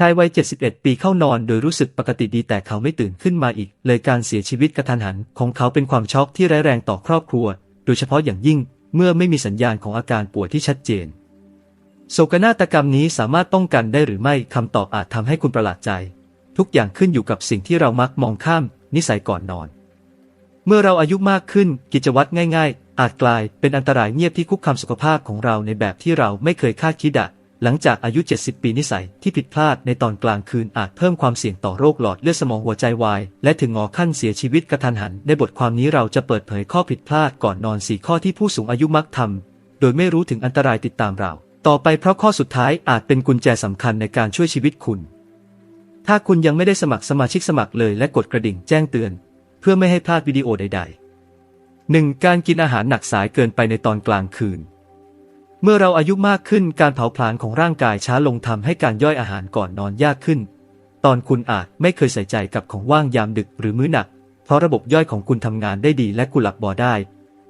ชายวัย 71 ปีเข้านอนโดยรู้สึกปกติดีแต่เขาไม่ตื่นขึ้นมาอีก เลยการเสียชีวิตกระทันหันของเขาเป็นความช็อกที่ร้ายแรงต่อครอบครัว โดยเฉพาะอย่างยิ่งเมื่อไม่มีสัญญาณของอาการป่วยที่ชัดเจน โศกนาฏกรรมนี้สามารถป้องกันได้หรือไม่คำตอบอาจทำให้คุณประหลาดใจ ทุกอย่างขึ้นอยู่กับสิ่งที่เรามักมองข้าม นิสัยก่อนนอน เมื่อเราอายุมากขึ้นกิจวัตรง่าย ๆ อาจกลายเป็นอันตรายเงียบที่คุกคามสุขภาพของเราในแบบที่เราไม่เคยคาดคิดอะ หลังจากอายุ 70 ปีนิสัยที่ผิดพลาดในตอนกลางคืนอาจเพิ่มความเสี่ยงต่อโรคหลอดเลือดสมองหัวใจวาย และถึงงอขั้นเสียชีวิตกระทันหัน ในบทความนี้เราจะเปิดเผยข้อผิดพลาดก่อนนอน 4 ข้อที่ผู้สูงอายุมักทำโดยไม่รู้ถึงอันตรายติดตามเรา ต่อไปเพราะข้อสุดท้ายอาจเป็นกุญแจสำคัญในการช่วยชีวิตคุณ ถ้าคุณยังไม่ได้สมัครสมาชิกสมัครเลยและกดกระดิ่งแจ้งเตือน เพื่อไม่ให้พลาดวิดีโอใดๆ 1. การกินอาหารหนักสายเกินไปในตอนกลางคืน เมื่อเราอายุมากขึ้นการเผาผลาญของร่างกายช้าลงทำให้การย่อยอาหารก่อนนอนยากขึ้น ตอนคุณอาจไม่เคยใส่ใจกับของว่างยามดึกหรือมื้อหนัก เพราะระบบย่อยของคุณทำงานได้ดีและคุณหลับบ่อได้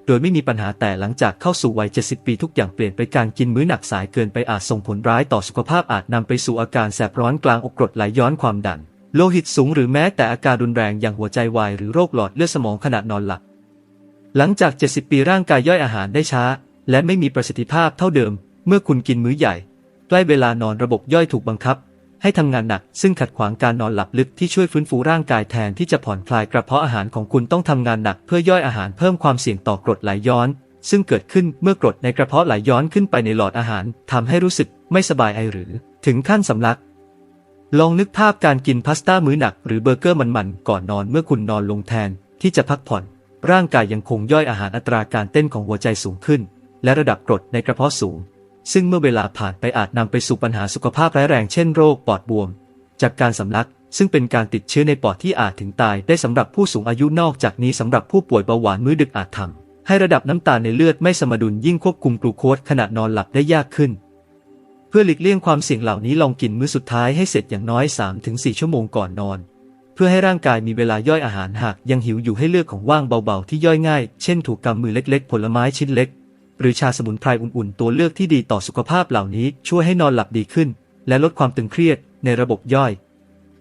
โดยไม่มีปัญหาแต่หลังจากเข้าสู่วัย 70 ปีทุกอย่างเปลี่ยนไปการกินมื้อหนักสายเกินไปอาจส่งผลร้ายต่อสุขภาพอาจนำไปสู่อาการแสบร้อนกลางอกกรดไหลย้อนความดัน โลหิตสูงหรือแม้แต่อาการรุนแรงอย่างหัวใจวายหรือโรคหลอดเลือดสมองขณะนอนหลับ หลังจาก 70 ปีร่างกายย่อยอาหารได้ช้า และไม่มีประสิทธิภาพเท่าเดิม เมื่อคุณกินมื้อใหญ่ ใกล้เวลานอนระบบย่อยถูกบังคับ ให้ทำงานหนัก ซึ่งขัดขวางการนอนหลับลึกที่ช่วยฟื้นฟูร่างกายแทนที่จะผ่อนคลายกระเพาะอาหารของคุณต้องทำงานหนักเพื่อย่อยอาหารเพิ่มความเสี่ยงต่อกรดไหลย้อน ซึ่งเกิดขึ้นเมื่อกรดในกระเพาะไหลย้อนขึ้นไปในหลอดอาหารทำให้รู้สึกไม่สบายไอหรือ ถึงขั้นสำลักลองนึกภาพการกินพาสต้ามื้อหนักหรือเบอร์เกอร์มันๆก่อนนอนเมื่อคุณนอนลงแทนที่จะพักผ่อน ร่างกายยังคงย่อยอาหารอัตราการเต้นของหัวใจสูงขึ้น และระดับกรดในกระเพาะสูง ซึ่งเมื่อเวลาผ่านไปอาจนำไปสู่ปัญหาสุขภาพร้ายแรงเช่นโรคปอดบวม จากการสำลักซึ่งเป็นการติดเชื้อในปอดที่อาจถึงตายได้สำหรับผู้สูงอายุนอกจากนี้สำหรับผู้ป่วยเบาหวานมื้อดึกอาจทำให้ระดับน้ำตาลในเลือดไม่สมดุลยิ่งควบคุมกลูโคสขณะนอนหลับได้ยากขึ้น เพื่อหลีกเลี่ยงความเสี่ยงเหล่านี้ลองกินมื้อสุดท้ายให้เสร็จอย่างน้อย 3-4 ชั่วโมงก่อนนอน เพื่อให้ร่างกายมีเวลาย่อยอาหารหากยังหิวอยู่ให้เลือกของว่างเบาๆที่ย่อยง่าย เช่นถูกกำมือเล็กๆ ผลไม้ชิ้นเล็ก หรือชาสมุนไพรอุ่นๆ ตัวเลือกที่ดีต่อสุขภาพเหล่านี้ช่วยให้นอนหลับดีขึ้น และลดความตึงเครียดในระบบย่อย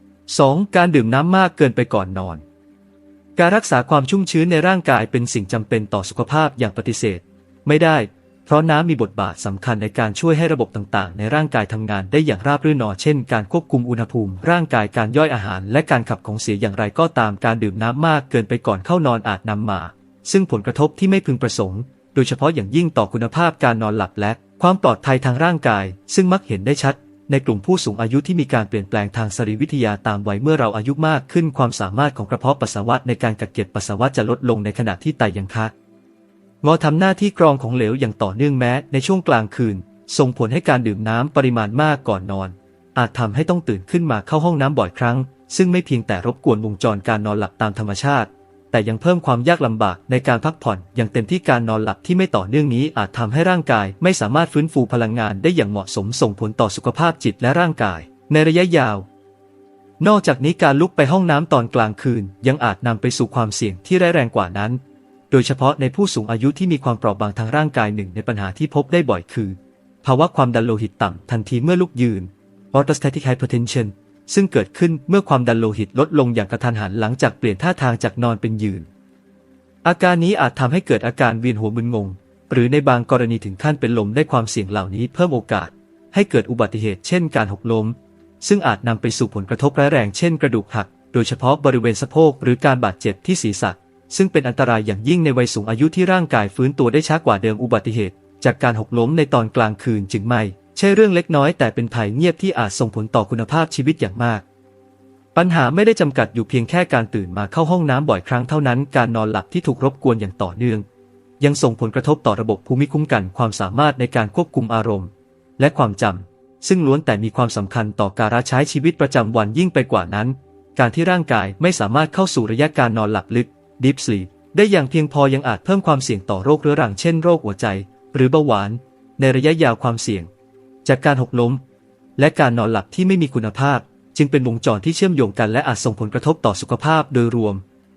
2. การดื่มน้ำมากเกินไปก่อนนอน การรักษาความชุ่มชื้นในร่างกายเป็นสิ่งจำเป็นต่อสุขภาพอย่างปฏิเสธ ไม่ได้ เพราะน้ำมีบทบาทสำคัญในการช่วยให้ระบบต่างๆ ในร่างกายทำงานได้อย่างราบรื่นนอเช่น การควบคุมอุณหภูมิ ร่างกายการย่อยอาหาร และการขับของเสียอย่างไรก็ตามการดื่มน้ำมากเกินไปก่อนเข้านอนอาจนำมา ซึ่งผลกระทบที่ไม่พึงประสงค์ โดยเฉพาะอย่างยิ่งต่อคุณภาพการนอนหลับและความปลอดภัยทางร่างกาย ซึ่งมักเห็นได้ชัด ในกลุ่มผู้สูงอายุที่มีการเปลี่ยนแปลงทางสรีรวิทยาตามวัยเมื่อเราอายุมากขึ้นความสามารถของกระเพาะปัสสาวะในการกักเก็บปัสสาวะจะลดลงในขณะที่ไตยังค้างงอทำหน้าที่กรองของเหลวอย่างต่อเนื่องแม้ ในช่วงกลางคืน ส่งผลให้การดื่มน้ำปริมาณมากก่อนนอน อาจทำให้ต้องตื่นขึ้นมาเข้าห้องน้ำบ่อยครั้ง ซึ่งไม่เพียงแต่รบกวนวงจรการนอนหลับตามธรรมชาติ แต่ยังเพิ่มความยากลำบากในการพักผ่อนอย่างเต็มที่การนอนหลับที่ไม่ต่อเนื่องนี้อาจทำให้ร่างกาย ไม่สามารถฟื้นฟูพลังงานได้อย่างเหมาะสมส่งผลต่อสุขภาพจิตและร่างกาย ในระยะยาว นอกจากนี้การลุกไปห้องน้ำตอนกลางคืน ยังอาจนำไปสู่ความเสี่ยงที่ร้ายแรงกว่านั้น โดยเฉพาะในผู้สูงอายุที่มีความเปราะบางทางร่างกายหนึ่งในปัญหาที่พบได้บ่อยคือ ภาวะความดันโลหิตต่ำทันทีเมื่อลุกยืน orthostatic hypertension ซึ่งเกิดขึ้นเมื่อความดันโลหิตลดลงอย่างกระทันหันหลังจากเปลี่ยนท่าทางจากนอนเป็นยืน อาการนี้อาจทำให้เกิดอาการเวียนหัวมึนงง หรือในบางกรณีถึงขั้นเป็นลมได้ความเสี่ยงเหล่านี้เพิ่มโอกาส ให้เกิดอุบัติเหตุเช่นการหกล้ม ซึ่งอาจนำไปสู่ผลกระทบร้ายแรงเช่นกระดูกหัก โดยเฉพาะบริเวณสะโพกหรือการบาดเจ็บที่ศีรษะ ซึ่งเป็นอันตรายอย่างยิ่งในวัยสูงอายุที่ร่างกายฟื้นตัวได้ช้ากว่าเดิมอุบัติเหตุ จากการหกล้มในตอนกลางคืนจึงไม่ ใช่เรื่องเล็กน้อยแต่เป็นภัยเงียบที่อาจส่งผลต่อคุณภาพชีวิตอย่างมาก ปัญหาไม่ได้จำกัดอยู่เพียงแค่การตื่นมาเข้าห้องน้ำบ่อยครั้งเท่านั้น การนอนหลับที่ถูกรบกวนอย่างต่อเนื่อง ยังส่งผลกระทบต่อระบบภูมิคุ้มกันความสามารถในการควบคุมอารมณ์ และความจำซึ่งล้วนแต่มีความสำคัญต่อการใช้ชีวิตประจำวันยิ่งไปกว่านั้น การที่ร่างกายไม่สามารถเข้าสู่ระยะการนอนหลับลึก deep sleep ได้อย่างเพียงพอยังอาจเพิ่มความเสี่ยงต่อโรคเรื้อรังเช่นโรคหัวใจ หรือเบาหวาน ในระยะยาวความเสี่ยง จากการหกล้ม และการนอนหลับที่ไม่มีคุณภาพ จึงเป็นวงจรที่เชื่อมโยงกันและอาจส่งผลกระทบต่อสุขภาพโดยรวม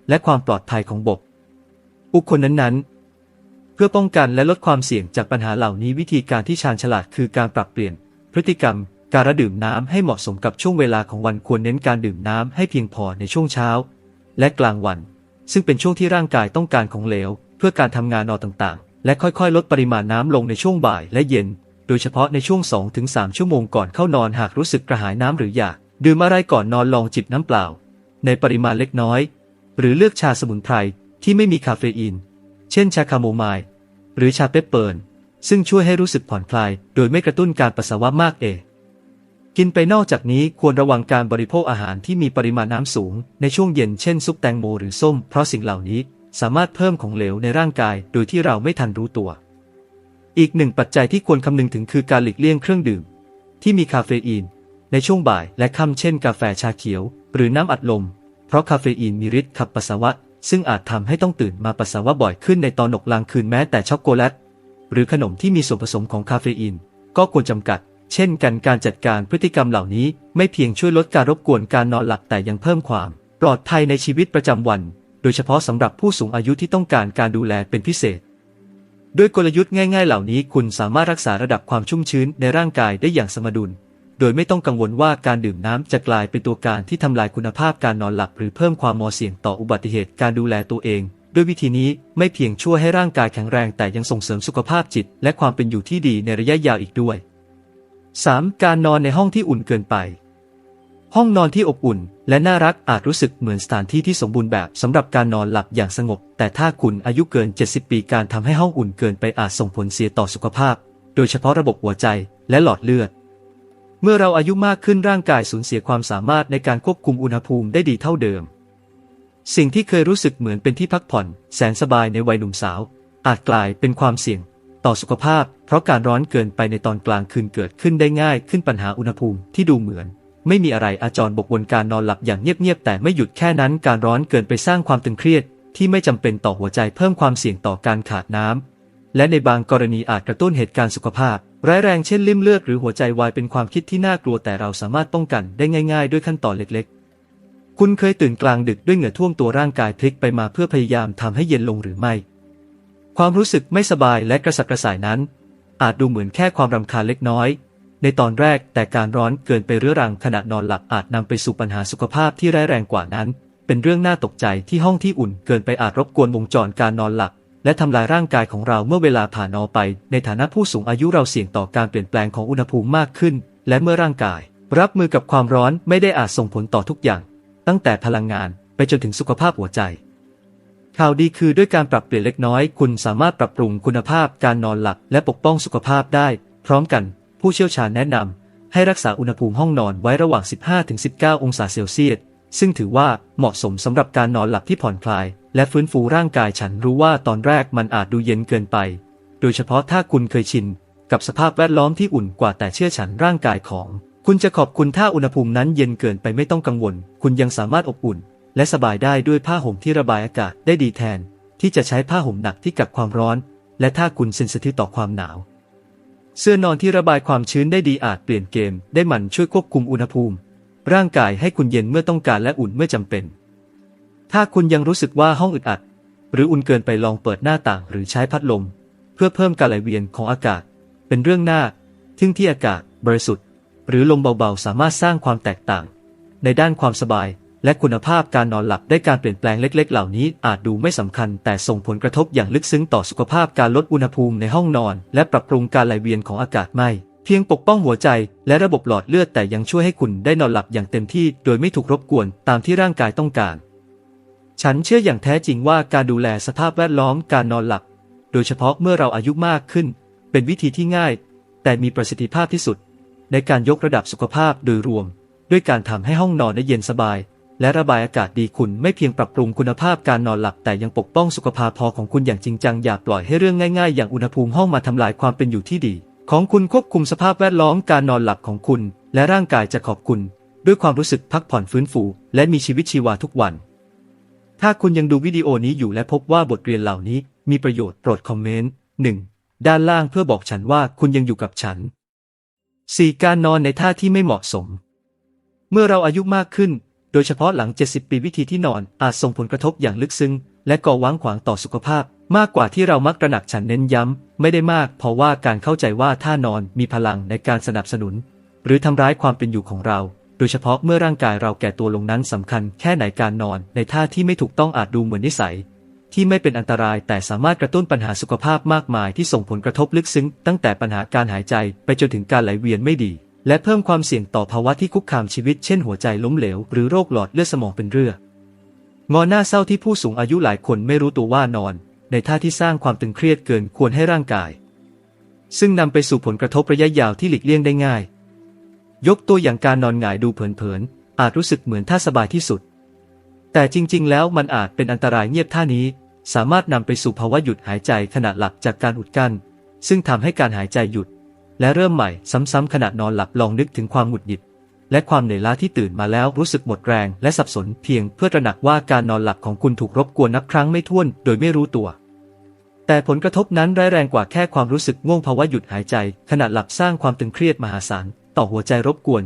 และความปลอดภัยของบบบุคคลนั้นๆ เพื่อป้องกันและลดความเสี่ยงจากปัญหาเหล่านี้วิธีการที่ชาญฉลาดคือการปรับเปลี่ยน พฤติกรรม การดื่มน้ำให้เหมาะสมกับช่วงเวลาของวันควรเน้นการดื่มน้ำให้เพียงพอในช่วงเช้า และกลางวัน ซึ่งเป็นช่วงที่ร่างกายต้องการของเหลว เพื่อการทำงานนอนต่างๆ และค่อยๆ ลดปริมาณน้ำลงในช่วงบ่ายและเย็น โดยเฉพาะในช่วง 2-3 ชั่วโมงก่อนเข้านอนหากรู้สึกกระหายน้ำหรืออยาก ดื่มอะไรก่อนนอนลองจิบน้ำเปล่า ในปริมาณเล็กน้อย หรือเลือกชาสมุนไพรที่ไม่มีคาเฟอีน เช่นชาคาโมไมล์หรือชาเปปเปิร์นซึ่งช่วยให้รู้สึกผ่อนคลาย โดยไม่กระตุ้นการปัสสาวะมากเองกินไปนอกจากนี้ควรระวังการบริโภคอาหารที่มีปริมาณน้ำสูง ในช่วงเย็นเช่นซุปแตงโมหรือส้ม เพราะสิ่งเหล่านี้สามารถเพิ่มของเหลวในร่างกาย โดยที่เราไม่ทันรู้ตัว อีกหนึ่งปัจจัยที่ควรคำนึงถึงคือการหลีกเลี่ยงเครื่องดื่ม ที่มีคาเฟอีน ในช่วงบ่ายและค่ำเช่นกาแฟชาเขียว หรือน้ำอัดลม เพราะคาเฟอีนมีฤทธิ์ขับปัสสาวะ ซึ่งอาจทำให้ต้องตื่นมาปัสสาวะบ่อยขึ้นในตอนหนกลางคืนแม้แต่ช็อกโกแลตหรือขนมที่มีส่วนผสมของคาเฟอีน ก็ควรจำกัด เช่นกันการจัดการพฤติกรรมเหล่านี้ ไม่เพียงช่วยลดการรบกวนการนอนหลับแต่ยังเพิ่มความ ปลอดภัยในชีวิตประจำวัน โดยเฉพาะสำหรับผู้สูงอายุที่ต้องการการดูแลเป็นพิเศษ ด้วยกลยุทธ์ง่าย ๆ เหล่านี้คุณสามารถรักษาระดับความชุ่มชื้นในร่างกายได้อย่างสมดุล โดยไม่ต้องกังวลว่าการดื่มน้ำจะกลายเป็นตัวการที่ทำลายคุณภาพการนอนหลับ หรือเพิ่มความมอเสี่ยงต่ออุบัติเหตุการดูแลตัวเอง ด้วยวิธีนี้ไม่เพียงช่วยให้ร่างกายแข็งแรงแต่ยังส่งเสริมสุขภาพจิต และความเป็นอยู่ที่ดีในระยะยาวอีกด้วย 3. การนอนในห้องที่อุ่นเกินไป ห้องนอนที่อบอุ่น และน่ารักอาจรู้สึกเหมือนสถานที่ที่สมบูรณ์แบบสำหรับการนอนหลับอย่างสงบ แต่ถ้าคุณอายุเกิน 70 ปีการทำให้ห้องอุ่นเกินไปอาจส่งผลเสียต่อสุขภาพ โดยเฉพาะระบบหัวใจและหลอดเลือด เมื่อเราอายุมากขึ้นร่างกายสูญเสียความสามารถในการควบคุมอุณหภูมิได้ดีเท่าเดิม สิ่งที่เคยรู้สึกเหมือนเป็นที่พักผ่อน แสนสบายในวัยหนุ่มสาว อาจกลายเป็นความเสี่ยง ต่อสุขภาพ เพราะการร้อนเกินไปในตอนกลางคืนเกิดขึ้นได้ง่าย ขึ้นปัญหาอุณหภูมิที่ดูเหมือน ไม่มีอะไรอาจรบกวนการนอนหลับอย่างเงียบๆแต่ไม่หยุดแค่นั้นการร้อนเกินไปสร้างความตึงเครียด ที่ไม่จำเป็นต่อหัวใจเพิ่มความเสี่ยงต่อการขาดน้ำและในบางกรณีอาจกระตุ้นเหตุการณ์สุขภาพ ร้ายแรงเช่นลิ่มเลือดหรือหัวใจวายเป็นความคิดที่น่ากลัวแต่เราสามารถป้องกันได้ง่าย ๆ ด้วยขั้นตอนเล็กๆ คุณเคยตื่นกลางดึกด้วยเหงื่อท่วมตัวร่างกายพลิกไปมาเพื่อพยายามทำให้เย็นลงหรือไม่ ความรู้สึกไม่สบายและกระสับกระส่ายนั้น อาจดูเหมือนแค่ความรำคาญเล็กน้อย ในตอนแรกแต่การร้อนเกินไปเรื้อรังขณะนอนหลับอาจนำไปสู่ปัญหาสุขภาพที่ร้ายแรงกว่านั้น เป็นเรื่องน่าตกใจที่ห้องที่อุ่นเกินไปอาจรบกวนวงจรการนอนหลับและทำลายร่างกายของเราเมื่อเวลาผ่านอไป ในฐานะผู้สูงอายุเราเสี่ยงต่อการเปลี่ยนแปลงของอุณหภูมิมากขึ้น และเมื่อร่างกาย รับมือกับความร้อนไม่ได้อาจส่งผลต่อทุกอย่าง ตั้งแต่พลังงานไปจนถึงสุขภาพหัวใจ ข่าวดีคือด้วยการปรับเปลี่ยนเล็กน้อย คุณสามารถปรับปรุงคุณภาพการนอนหลับและปกป้องสุขภาพได้ พร้อมกัน ผู้เชี่ยวชาญแนะนำให้รักษาอุณหภูมิห้องนอนไว้ระหว่าง 15-19 องศาเซลเซียส ซึ่งถือว่าเหมาะสมสำหรับการนอนหลับที่ผ่อนคลาย และฟื้นฟูร่างกายฉันรู้ว่าตอนแรกมันอาจดูเย็นเกินไป โดยเฉพาะถ้าคุณเคยชินกับสภาพแวดล้อมที่อุ่นกว่าแต่เชื่อฉันร่างกายของ คุณจะขอบคุณถ้าอุณหภูมินั้นเย็นเกินไปไม่ต้องกังวล คุณยังสามารถอบอุ่น และสบายได้ด้วยผ้าห่มที่ระบายอากาศได้ดีแทน ที่จะใช้ผ้าห่มหนักที่กักความร้อน และถ้าคุณเซนซิทีฟต่อความหนาว เสื้อนอนที่ระบายความชื้นได้ดีอาจเปลี่ยนเกม ได้หมั่นช่วยควบคุมอุณหภูมิ ร่างกายให้คุณเย็นเมื่อต้องการและอุ่นเมื่อจำเป็น ถ้าคุณยังรู้สึกว่าห้องอึดอัด หรืออุ่นเกินไปลองเปิดหน้าต่างหรือใช้พัดลม เพื่อเพิ่มการไหลเวียนของอากาศ เป็นเรื่องหน่าทึ่งที่อากาศ บริสุทธิ์ หรือลมเบาๆ สามารถสร้างความแตกต่าง ในด้านความสบาย และคุณภาพการนอนหลับได้การเปลี่ยนแปลงเล็ก ๆ เหล่านี้อาจดูไม่สำคัญ แต่ส่งผลกระทบอย่างลึกซึ้งต่อสุขภาพการลดอุณหภูมิในห้องนอน และปรับปรุงการไหลเวียนของอากาศไม่ เพียงปกป้องหัวใจ และระบบหลอดเลือดแต่ยังช่วยให้คุณได้นอนหลับอย่างเต็มที่ โดยไม่ถูกรบกวนตามที่ร่างกายต้องการ ฉันเชื่ออย่างแท้จริงว่าการดูแลสภาพแวดล้อมการนอนหลับ โดยเฉพาะเมื่อเราอายุมากขึ้น เป็นวิธีที่ง่าย แต่มีประสิทธิภาพที่สุด ในการยกระดับสุขภาพโดยรวม ด้วยการทำให้ห้องนอนได้เย็นสบาย และระบายอากาศดีคุณไม่เพียงปรับปรุงคุณภาพการนอนหลับแต่ยังปกป้องสุขภาพพอของคุณอย่างจริงจังอย่าปล่อยให้เรื่องง่ายๆ อย่างอุณหภูมิห้องมาทำลายความเป็นอยู่ที่ดี ของคุณควบคุมสภาพแวดล้อมการนอนหลับของคุณ และร่างกายจะขอบคุณ ด้วยความรู้สึกพักผ่อนฟื้นฟู และมีชีวิตชีวาทุกวัน ถ้าคุณยังดูวิดีโอนี้อยู่และพบว่าบทเรียนเหล่านี้ มีประโยชน์โปรดคอมเมนต์ 1. ด้านล่างเพื่อบอกฉันว่าคุณยังอยู่กับฉัน 4. การนอนในท่าที่ไม่เหมาะสม เมื่อเราอายุมากขึ้น โดยเฉพาะหลัง 70 ปีวิธีที่นอนอาจส่งผลกระทบอย่างลึกซึ้ง และก่อว้างขวางต่อสุขภาพ มากกว่าที่เรามักตระหนักฉันเน้นย้ำ ไม่ได้มากเพราะว่าการเข้าใจว่าท่านอนมีพลังในการสนับสนุน หรือทำร้ายความเป็นอยู่ของเรา โดยเฉพาะเมื่อร่างกายเราแก่ตัวลงนั้นสำคัญแค่ไหนการนอน ในท่าที่ไม่ถูกต้องอาจดูเหมือนนิสัย ที่ไม่เป็นอันตรายแต่สามารถกระตุ้นปัญหาสุขภาพมากมายที่ส่งผลกระทบลึกซึ้ง ตั้งแต่ปัญหาการหายใจไปจนถึงการไหลเวียนไม่ดี และเพิ่มความเสี่ยงต่อภาวะที่คุกคามชีวิตเช่นหัวใจล้มเหลวหรือโรคหลอดเลือดสมองเป็นเรื้องอหน้าเศร้าที่ผู้สูงอายุหลายคนไม่รู้ตัวว่านอน ในท่าที่สร้างความตึงเครียดเกินควรให้ร่างกาย ซึ่งนำไปสู่ผลกระทบระยะยาวที่หลีกเลี่ยงได้ง่าย ยกตัวอย่างการนอนหงายดูเผินๆอาจรู้สึกเหมือนท่าสบายที่สุด แต่จริง ๆ แล้วมันอาจเป็นอันตรายเงียบท่านี้ สามารถนำไปสู่ภาวะหยุดหายใจขณะหลับจากการอุดกั้นซึ่งทำให้การหายใจหยุด และเริ่มใหม่ซ้ำๆขณะนอนหลับลองนึกถึงความหงุดหงิด และความเหนื่อยล้าที่ตื่นมาแล้วรู้สึกหมดแรง และสับสนเพียงเพื่อตระหนักว่าการนอนหลับของคุณถูกรบกวนนับครั้งไม่ถ้วนโดยไม่รู้ตัว แต่ผลกระทบนั้นร้ายแรงกว่าแค่ความรู้สึกง่วงภาวะหยุดหายใจ ขณะหลับสร้างความตึงเครียดมหาศาลต่อหัวใจรบกวน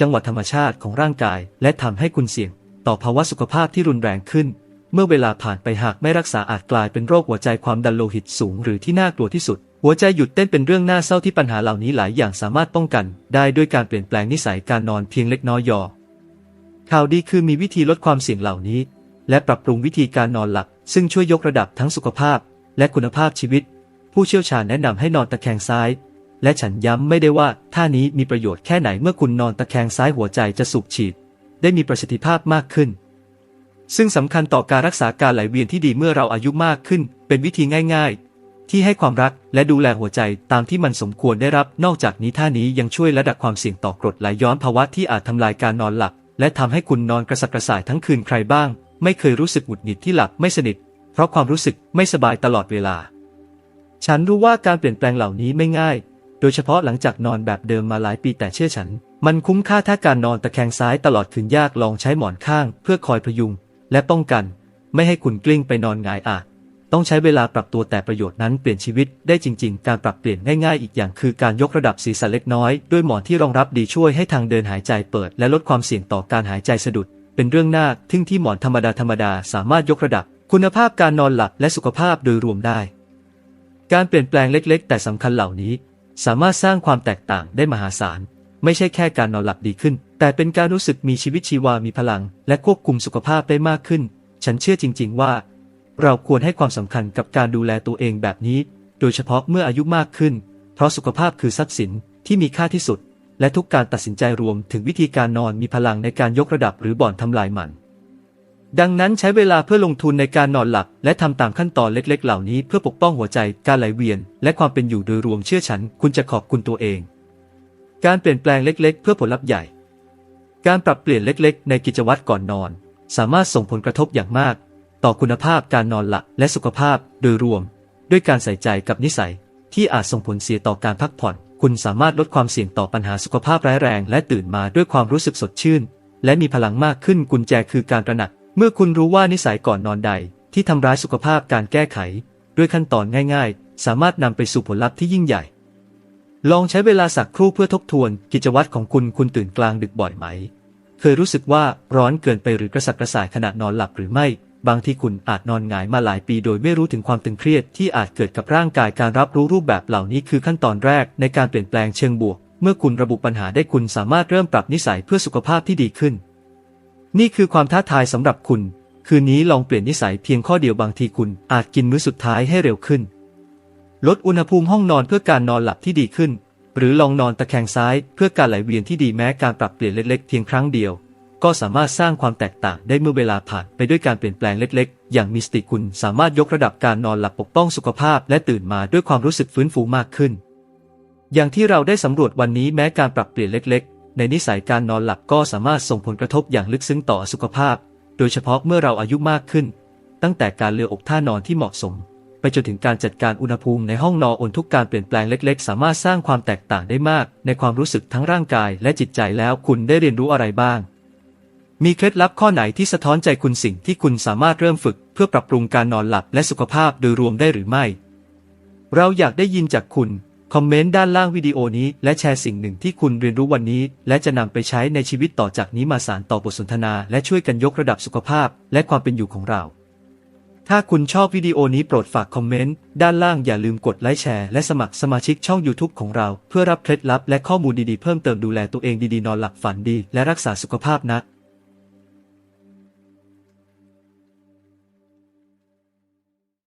จังหวะธรรมชาติของร่างกาย และทำให้คุณเสี่ยง ต่อภาวะสุขภาพที่รุนแรงขึ้น เมื่อเวลาผ่านไปหากไม่รักษาอาจกลายเป็นโรคหัวใจความดันโลหิตสูงหรือที่น่ากลัวที่สุด หัวใจหยุดเต้นเป็นเรื่องน่าเศร้าที่ปัญหาเหล่านี้หลายอย่างสามารถป้องกัน ได้ด้วยการเปลี่ยนแปลงนิสัยการนอนเพียงเล็กน้อยยอ ข่าวดีคือมีวิธีลดความเสี่ยงเหล่านี้ และปรับปรุงวิธีการนอนหลับซึ่งช่วยยกระดับทั้งสุขภาพ และคุณภาพชีวิต ผู้เชี่ยวชาญแนะนำให้นอนตะแคงซ้าย และฉันย้ำไม่ได้ว่าท่านี้มีประโยชน์แค่ไหนเมื่อคุณนอนตะแคงซ้ายหัวใจจะสูบฉีด ได้มีประสิทธิภาพมากขึ้น ซึ่งสำคัญต่อการรักษาการไหลเวียนที่ดีเมื่อเราอายุมากขึ้น เป็นวิธีง่าย ๆ ที่ให้ความรักและดูแลหัวใจตามที่มันสมควรได้รับ นอกจากนี้ท่านี้ยังช่วยระดับความเสี่ยงต่อกรดไหลย้อนภาวะที่อาจทำลายการนอนหลับ และทำให้คุณนอนกระสับกระส่ายทั้งคืนใครบ้าง ไม่เคยรู้สึกหงุดหงิดที่หลับไม่สนิท เพราะความรู้สึกไม่สบายตลอดเวลา ฉันรู้ว่าการเปลี่ยนแปลงเหล่านี้ไม่ง่าย โดยเฉพาะหลังจากนอนแบบเดิมมาหลายปีแต่เชื่อฉัน มันคุ้มค่าถ้าการนอนตะแคงซ้ายตลอดคืนยากลองใช้หมอนข้าง เพื่อคอยพยุง และป้องกัน ไม่ให้คุณกลิ้งไปนอนหงายอาจ ต้องใช้เวลาปรับตัวแต่ประโยชน์นั้นเปลี่ยนชีวิตได้จริง ๆ การปรับเปลี่ยนง่ายๆ อีกอย่างคือการยกระดับศีรษะเล็กน้อย ด้วยหมอนที่รองรับดีช่วยให้ทางเดินหายใจเปิด และลดความเสี่ยงต่อการหายใจสะดุด เป็นเรื่องน่าทึ่งที่หมอนธรรมดาธรรมดาสามารถยกระดับ คุณภาพการนอนหลับและสุขภาพโดยรวมได้ การเปลี่ยนแปลงเล็กๆ แต่สำคัญเหล่านี้ สามารถสร้างความแตกต่างได้มหาศาล ไม่ใช่แค่การนอนหลับดีขึ้น แต่เป็นการรู้สึกมีชีวิตชีวามีพลัง และควบคุมสุขภาพได้มากขึ้น ฉันเชื่อจริง ๆ ว่า เราควรให้ความสำคัญกับการดูแลตัวเองแบบนี้ โดยเฉพาะเมื่ออายุมากขึ้น เพราะสุขภาพคือทรัพย์สินที่มีค่าที่สุด และทุกการตัดสินใจรวมถึงวิธีการนอนมีพลังในการยกระดับหรือบ่อนทำลายมัน ดังนั้นใช้เวลาเพื่อลงทุนในการนอนหลับ และทำตามขั้นตอนเล็กๆ เหล่านี้เพื่อปกป้องหัวใจการไหลเวียน และความเป็นอยู่โดยรวมเชื่อฉัน คุณจะขอบคุณตัวเอง การเปลี่ยนแปลงเล็ก ๆ เพื่อผลลัพธ์ใหญ่ การปรับเปลี่ยนเล็ก ๆ ในกิจวัตรก่อนนอน สามารถส่งผลกระทบอย่างมาก ต่อคุณภาพการนอนหลับและสุขภาพโดยรวม ด้วยการใส่ใจกับนิสัย ที่อาจส่งผลเสียต่อการพักผ่อน คุณสามารถลดความเสี่ยงต่อปัญหาสุขภาพร้ายแรง และตื่นมาด้วยความรู้สึกสดชื่น และมีพลังมากขึ้นกุญแจคือการตระหนัก เมื่อคุณรู้ว่านิสัยก่อนนอนใด ที่ทำร้ายสุขภาพการแก้ไข ด้วยขั้นตอนง่าย ๆ สามารถนำไปสู่ผลลัพธ์ที่ยิ่งใหญ่ ลองใช้เวลาสักครู่เพื่อทบทวน กิจวัตรของคุณคุณตื่นกลางดึกบ่อยไหม เคยรู้สึกว่าร้อนเกินไปหรือกระสับกระส่ายขณะนอนหลับหรือไม่ บางที่คุณอาจนอนหงายมาหลายปีโดยไม่รู้ถึงความตึงเครียดที่อาจเกิดกับร่างกายการรับรู้รูปแบบเหล่านี้คือขั้นตอนแรกในการเปลี่ยนแปลงเชิงบวก เมื่อคุณระบุปัญหาได้คุณสามารถเริ่มปรับนิสัยเพื่อสุขภาพที่ดีขึ้น นี่คือความท้าทายสำหรับคุณ คืนนี้ลองเปลี่ยนนิสัยเพียงข้อเดียวบางทีคุณอาจกินมื้อสุดท้ายให้เร็วขึ้น ลดอุณหภูมิห้องนอนเพื่อการนอนหลับที่ดีขึ้น หรือลองนอนตะแคงซ้าย เพื่อการไหลเวียนที่ดีแม้การปรับเปลี่ยนเล็กๆเพียงครั้งเดียว ก็สามารถสร้างความแตกต่างได้เมื่อเวลาผ่านไปด้วยการเปลี่ยนแปลงเล็กๆ อย่างมีสติคุณสามารถยกระดับการนอนหลับปกป้องสุขภาพ และตื่นมาด้วยความรู้สึกฟื้นฟูมากขึ้น อย่างที่เราได้สำรวจวันนี้แม้การปรับเปลี่ยนเล็ก ๆ ในนิสัยการนอนหลับก็สามารถส่งผลกระทบอย่างลึกซึ้งต่อสุขภาพ โดยเฉพาะเมื่อเราอายุมากขึ้น ตั้งแต่การเลือกอกท่านอนที่เหมาะสม ไปจนถึงการจัดการอุณหภูมิในห้องนอนทุกการเปลี่ยนแปลงเล็ก ๆ สามารถสร้างความแตกต่างได้มาก ในความรู้สึกทั้งร่างกาย และจิตใจแล้วคุณได้เรียนรู้อะไรบ้าง มีเคล็ดลับข้อไหนที่สะท้อนใจคุณสิ่งที่คุณสามารถเริ่มฝึก เพื่อปรับปรุงการนอนหลับและสุขภาพโดยรวมได้หรือไม่ เราอยากได้ยินจากคุณ คอมเมนต์ด้านล่างวิดีโอนี้ และแชร์สิ่งหนึ่งที่คุณเรียนรู้วันนี้ และจะนำไปใช้ในชีวิตต่อจากนี้มาสานต่อบทสนทนา และช่วยกันยกระดับสุขภาพ และความเป็นอยู่ของเรา ถ้าคุณชอบวิดีโอนี้โปรดฝากคอมเมนต์ด้านล่างอย่าลืมกดไลค์แชร์และสมัครสมาชิกช่อง YouTube ของเรา เพื่อรับเคล็ดลับและข้อมูลดีๆเพิ่มเติมดูแลตัวเองดีๆนอนหลับฝันดี และรักษาสุขภาพนะ